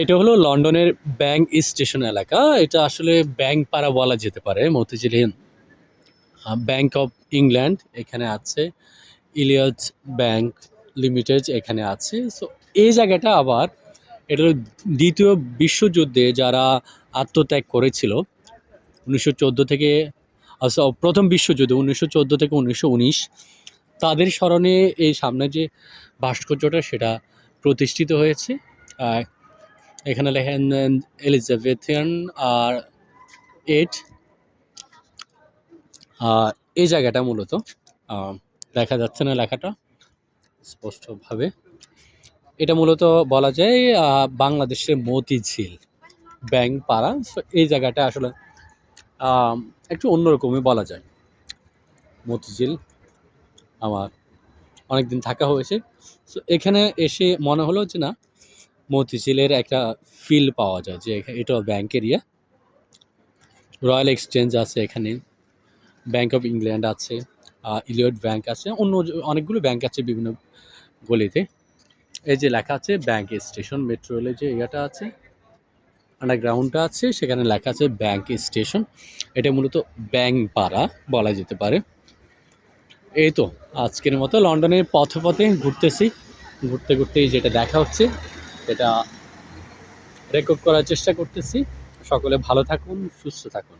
এটা হলো লন্ডনের ব্যাংক স্টেশন এলাকা। এটা আসলে ব্যাংক পাড়া বলা যেতে পারে। মতিঝিলে ব্যাংক অফ ইংল্যান্ড এখানে আছে। ইলিয়ট ব্যাংক লিমিটেড এখানে আছে। সো এই জায়গাটা আবার এটা দ্বিতীয় বিশ্বযুদ্ধে যারা আত্মত্যাগ করেছিল। উনিশশো চোদ্দ থেকে প্রথম বিশ্বযুদ্ধ উনিশশো চোদ্দ থেকে উনিশশো উনিশ, তাদের স্মরণে এই সামনে যে ভাস্কর্যটা, সেটা প্রতিষ্ঠিত হয়েছে। এখানে লেখেন, এলিজাবেথিয়ান আর এইট আর এই জায়গাটা মূলত দেখা যাচ্ছে না লেখাটা স্পষ্টভাবে। এটা মূলত বলা যায় বাংলাদেশের মতিঝিল ব্যাংক পাড়া এই জায়গাটা আসলে একটু অন্যরকমই বলা যায়। মতিঝিল আমার অনেক দিন থাকা হয়েছে। সো এখানে এসে মনে হলো যে না মতিঝিলের একটা ফিল পাওয়া যায়, যে এটা ব্যাংক এরিয়া রয়্যাল এক্সচেঞ্জ আছে এখানে ব্যাংক অফ ইংল্যান্ড আছে ইলিয়ট ব্যাংক আছে, অন্য অনেকগুলো ব্যাংক আছে বিভিন্ন গলিতে। এই যে লেখা আছে ব্যাংক স্টেশন মেট্রো রেলের যে ইয়েটা আছে আন্ডারগ্রাউন্ডটা আছে, সেখানে লেখা আছে ব্যাংক স্টেশন এটা মূলত ব্যাংক পাড়া বলা যেতে পারে। এই তো, আজকের মতো লন্ডনের পথে পথে ঘুরতেছি। ঘুরতে ঘুরতেই যেটা দেখা হচ্ছে এটা রেকর্ড করার চেষ্টা করতেছি। সকলে ভালো থাকুন সুস্থ থাকুন।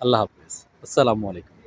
আল্লাহ হাফিজ। আসসালামু আলাইকুম।